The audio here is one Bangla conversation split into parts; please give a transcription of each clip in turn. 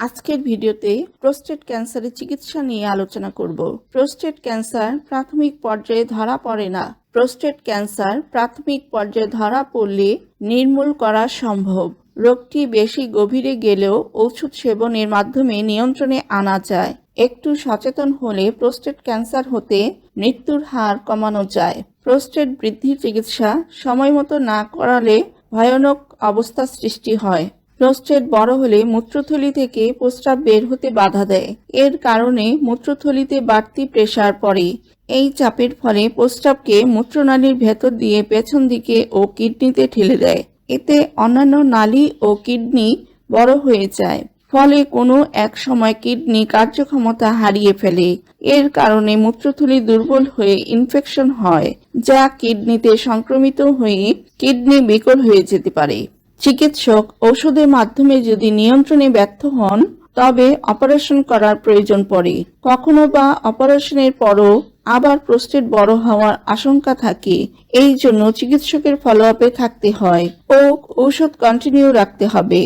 আজকের ভিডিওতে প্রোস্টেট ক্যান্সারের চিকিৎসা নিয়ে আলোচনা করব। প্রোস্টেট ক্যান্সার প্রাথমিক পর্যায়ে ধরা পড়ে না। প্রোস্টেট ক্যান্সার প্রাথমিক পর্যায়ে ধরা পড়লে নির্মূল করা সম্ভব। রোগটি বেশি গভীরে গেলেও ওষুধ সেবনের মাধ্যমে নিয়ন্ত্রণে আনা যায়। একটু সচেতন হলে প্রোস্টেট ক্যান্সার হতে মৃত্যুর হার কমানো যায়। প্রোস্টেট বৃদ্ধির চিকিৎসা সময়মতো না করালে ভয়ানক অবস্থা সৃষ্টি হয়। প্রোস্টেট বড় হলে মূত্রথলি থেকে প্রস্রাব বের হতে বাধা দেয়। এর কারণে মূত্রথলিতে বাড়তি প্রেসার পড়ে। এই চাপের ফলে প্রস্রাবকে মূত্রনালীর ভেতর দিয়ে পেছন দিকে ও কিডনিতে ঠেলে দেয়। এতে অন্যান্য নালী ও কিডনি বড় হয়ে যায়। ফলে কোনো এক সময় কিডনি কার্যক্ষমতা হারিয়ে ফেলে। এর কারণে মূত্রথলি দুর্বল হয়ে ইনফেকশন হয়, যা কিডনিতে সংক্রমিত হয়ে কিডনি বিকল হয়ে যেতে পারে। চিকিৎসক ঔষধের মাধ্যমে যদি নিয়ন্ত্রণে ব্যর্থ হন, তবে অপারেশন করার প্রয়োজন পড়ে। কখনো বা অপারেশনের পরও আবার প্রস্টেট বড় হওয়ার আশঙ্কা থাকে। এই জন্য চিকিৎসকের ফলো আপে থাকতে হয় ও ঔষধ কন্টিনিউ রাখতে হবে।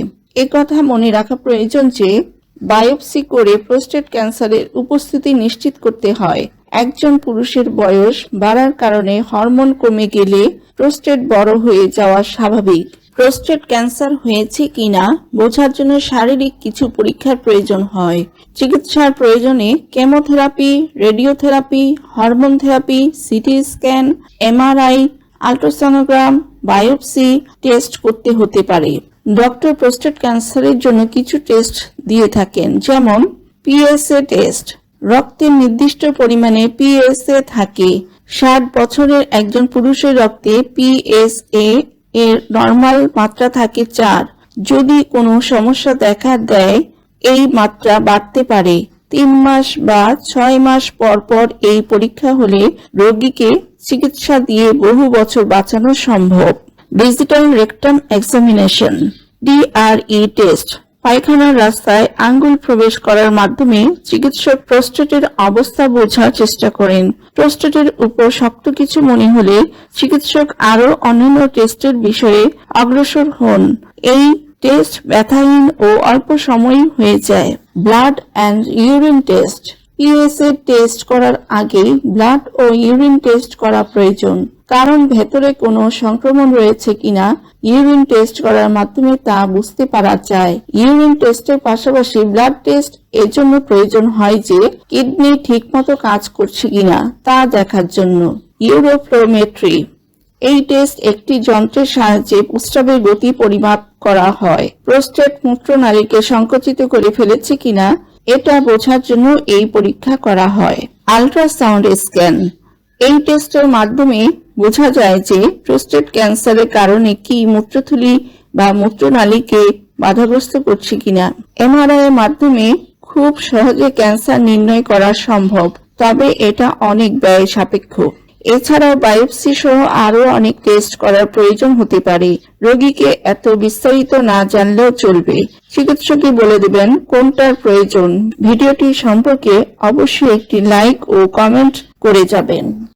কথা মনে রাখা প্রয়োজন যে, বায়োপসি করে প্রোস্টেট ক্যান্সারের উপস্থিতি নিশ্চিত করতে হয়। একজন পুরুষের বয়স বাড়ার কারণে হরমোন কমে গেলে প্রোস্টেট বড় হয়ে যাওয়া স্বাভাবিক। প্রোস্টেট ক্যান্সার হয়েছে কিনা বোঝার জন্য শারীরিক কিছু পরীক্ষার প্রয়োজন হয়। চিকিৎসার প্রয়োজনে chemotherapy, radiotherapy, hormone therapy, CT scan, MRI, ultrasonogram, biopsy test করতে হতে পারে। ডক্টর প্রোস্টেট ক্যান্সারের জন্য কিছু টেস্ট দিয়ে থাকেন, যেমন পিএসএ টেস্ট। রক্তের নির্দিষ্ট পরিমাণে পিএসএ থাকে। ষাট বছরের একজন পুরুষের রক্তে পিএসএ এর নর্মাল মাত্রা থাকে চার। যদি কোনো সমস্যা দেখা দেয়, এই মাত্রা বাড়তে পারে। তিন মাস বা ছয় মাস পর পর এই পরীক্ষা হলে রোগীকে চিকিৎসা দিয়ে বহু বছর বাঁচানো সম্ভব। Digital rectum examination DRE test পায়খানার রাস্তায় আঙ্গুল প্রবেশ করার মাধ্যমে চিকিৎসক প্রস্টেটের অবস্থা বোঝার চেষ্টা করেন। প্রস্টেটের উপর শক্ত কিছু মনে হলে চিকিৎসক আরও অন্যান্য টেস্টের বিষয়ে অগ্রসর হন। এই টেস্ট ব্যথাহীন ও অল্প সময়ই হয়ে যায়। Blood and urine test PSA test করার আগে ব্লাড ও ইউরিন টেস্ট করা প্রয়োজন। কারণ ভেতরে কোনো সংক্রমণ রয়েছে কিনা, ইউরিন টেস্ট করার মাধ্যমে তা বুঝতে পারা যায়। ইউরিন টেস্টের পাশাপাশি ব্লাড টেস্ট এর জন্য প্রয়োজন হয় যে কিডনি ঠিকমতো কাজ করছে কিনা, তা দেখার জন্য। ইউরোফ্লোমেট্রি এই টেস্ট একটি যন্ত্রের সাহায্যে প্রস্রাবের গতি পরিমাপ করা হয়। প্রোস্টেট মূত্রনালীকে সংকুচিত করে ফেলেছে কিনা এটা বোঝার জন্য এই পরীক্ষা করা হয়। Ultrasound scan. এই টেস্টের মাধ্যমে বোঝা যায় যে প্রোস্টেট ক্যান্সারের কারণে কি মূত্রথলি বা মূত্রনালীকে বাধাগ্রস্ত করছে কিনা। এমআরআই এর মাধ্যমে খুব সহজে ক্যান্সার নির্ণয় করা সম্ভব, তবে এটা অনেক ব্যয় সাপেক্ষ। এছাড়াও বায়োপসি সহ আরও অনেক টেস্ট করার প্রয়োজন হতে পারে। রোগীকে এত বিস্তারিত না জানলেও চলবে। চিকিৎসকই বলে দেবেন কোনটার প্রয়োজন। ভিডিওটি সম্পর্কে অবশ্যই একটি লাইক ও কমেন্ট করে যাবেন।